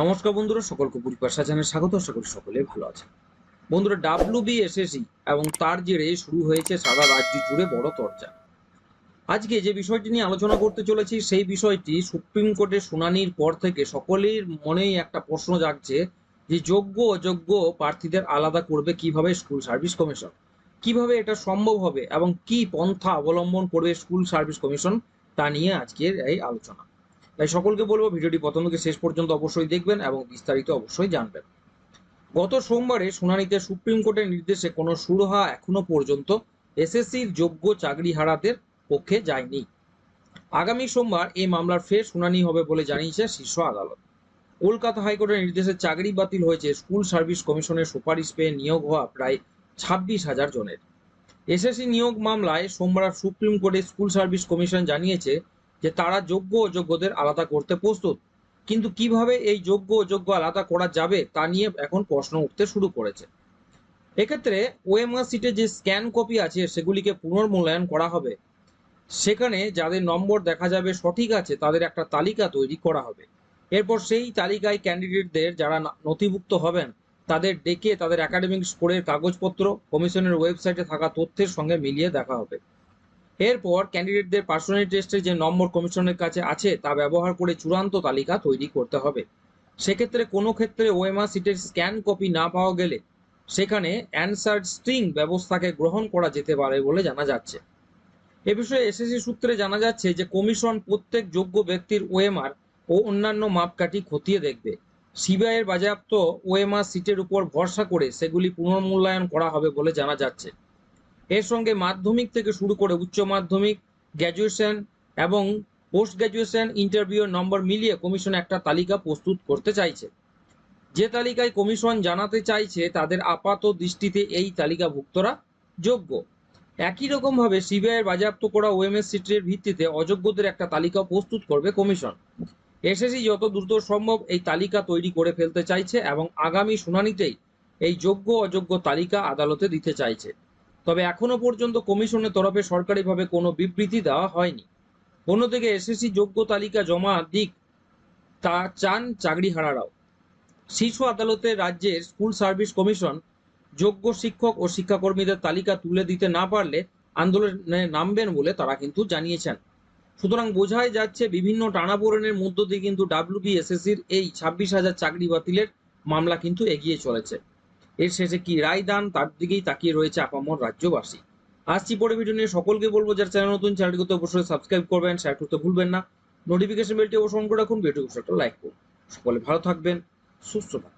নমস্কার বন্ধুরা, সকলকে পরিপাশা জানাই স্বাগত করি সকলে ভালো আছেন। বন্ধুরা ডাব্লিউ বিএসএসি এবং তার জেরে শুরু হয়েছে সারা রাজ্য জুড়ে বড় চর্চা। আজকে যে বিষয়টি নিয়ে আলোচনা করতে চলেছি, সেই বিষয়টি সুপ্রিম কোর্টের শুনানির পর থেকে সকলের মনেই একটা প্রশ্ন জাগছে যে, যোগ্য অযোগ্য প্রার্থীদের আলাদা করবে কীভাবে স্কুল সার্ভিস কমিশন? কীভাবে এটা সম্ভব হবে এবং কি পন্থা অবলম্বন করবে স্কুল সার্ভিস কমিশন? তা নিয়ে আজকের এই আলোচনা। তাই সকলকে বলব ভিডিওটি প্রথম থেকে শেষ পর্যন্ত অবশ্যই দেখবেন এবং বিস্তারিত অবশ্যই জানবেন। গত সোমবারে শুনানিতে সুপ্রিম কোর্টের নির্দেশে কোনো সুরহা এখনও পর্যন্ত এসএসসির যোগ্য চাকরি চাকরিহারাদের পক্ষে যায়নি। আগামী সোমবার এই মামলার ফের শুনানি হবে বলে জানিয়েছে শীর্ষ আদালত। কলকাতা হাইকোর্টের নির্দেশে চাকরি বাতিল হয়েছে স্কুল সার্ভিস কমিশনের সুপারিশ পেয়ে নিয়োগ হওয়া প্রায় ছাব্বিশ হাজার জনের। এসএসসি নিয়োগ মামলায় সোমবার সুপ্রিম কোর্টে স্কুল সার্ভিস কমিশন জানিয়েছে যে তারা যোগ্য অযোগ্যদের আলাদা করতে প্রস্তুত। কিন্তু কীভাবে এই যোগ্য অযোগ্য আলাদা করা যাবে তা নিয়ে এখন প্রশ্ন উঠতে শুরু করেছে। এক্ষেত্রে ওএমআর সিটে যে স্ক্যান কপি আছে, সেগুলিকে পুনর্মূল্যায়ন করা হবে। সেখানে যাদের নম্বর দেখা যাবে সঠিক আছে, তাদের একটা তালিকা তৈরি করা হবে। এরপর সেই তালিকায় ক্যান্ডিডেটদের যারা নথিভুক্ত হবেন, তাদের ডেকে তাদের একাডেমিক স্কোরের কাগজপত্র, কমিশনের ওয়েবসাইটে থাকা তথ্যের সঙ্গে মিলিয়ে দেখা হবে। এরপর ক্যান্ডিডেটদের পার্সোনালিটি টেস্টের যে নম্বর কমিশনের কাছে আছে, তা ব্যবহার করে চূড়ান্ত তালিকা তৈরি করতে হবে। সেক্ষেত্রে কোনো ক্ষেত্রে ওএমআর সিটের স্ক্যান কপি না পাওয়া গেলে সেখানে অ্যানসার স্ট্রিং ব্যবস্থাকে গ্রহণ করা যেতে পারে বলে জানা যাচ্ছে। এ বিষয়ে এসএসসি সূত্রে জানা যাচ্ছে যে, কমিশন প্রত্যেক যোগ্য ব্যক্তির ওএমআর ও অন্যান্য মাপকাঠি খতিয়ে দেখবে। সিবিআইয়ের বাজেয়াপ্ত ওএমআর সিটের উপর ভরসা করে সেগুলি পুনর্মূল্যায়ন করা হবে বলে জানা যাচ্ছে। এর সঙ্গে মাধ্যমিক থেকে শুরু করে উচ্চ মাধ্যমিক গ্র্যাজুয়েশন এবং পোস্ট গ্র্যাজুয়েশন ইন্টারভিউ নম্বর মিলিয়ে কমিশন একটা তালিকা প্রস্তুত করতে চাইছে। যে তালিকায় কমিশন জানাতে চাইছে, তাদের আপাত দৃষ্টিতে এই তালিকাভুক্তরা যোগ্য। একই রকমভাবে সিবিআইয়ের বাজেয়াপ্ত করা ওএমএস সিটির ভিত্তিতে অযোগ্যদের একটা তালিকা প্রস্তুত করবে কমিশন এসএসসি যত দ্রুত সম্ভব এই তালিকা তৈরি করে ফেলতে চাইছে এবং আগামী শুনানিতেই এই যোগ্য অযোগ্য তালিকা আদালতে দিতে চাইছে। তবে এখনও পর্যন্ত কমিশনের তরফে সরকারিভাবে কোনো বিবৃতি দেওয়া হয়নি। অন্যদিকে এসএসসি যোগ্য তালিকা জমা দিক, তা চান চাকরিহারারাও। শীর্ষ আদালতে রাজ্যের স্কুল সার্ভিস কমিশন যোগ্য শিক্ষক ও শিক্ষাকর্মীদের তালিকা তুলে দিতে না পারলে আন্দোলনে নামবেন বলে তারা কিন্তু জানিয়েছেন। সুতরাং বোঝাই যাচ্ছে বিভিন্ন টানাপোড়েনের মধ্য দিয়ে কিন্তু ডাব্লিউবিএসএসসির এই ছাব্বিশ হাজার চাকরি বাতিলের মামলা কিন্তু এগিয়ে চলেছে। এর শেষে কি রায় দান? তার দিকেই তাকিয়ে রয়েছে আপামর রাজ্যবাসী। আসছি পরে ভিডিও নিয়ে। সকলকে বলব, যারা চ্যানেল নতুন চ্যানেলটিকে করতে অবশ্যই সাবস্ক্রাইব করবেন শেয়ার করতে ভুলবেন না। নোটিফিকেশন বেলটি অবশ্যই অন করে রাখুন। ভিডিও লাইক করুন। সকলে ভালো থাকবেন, সুস্থ থাকবেন।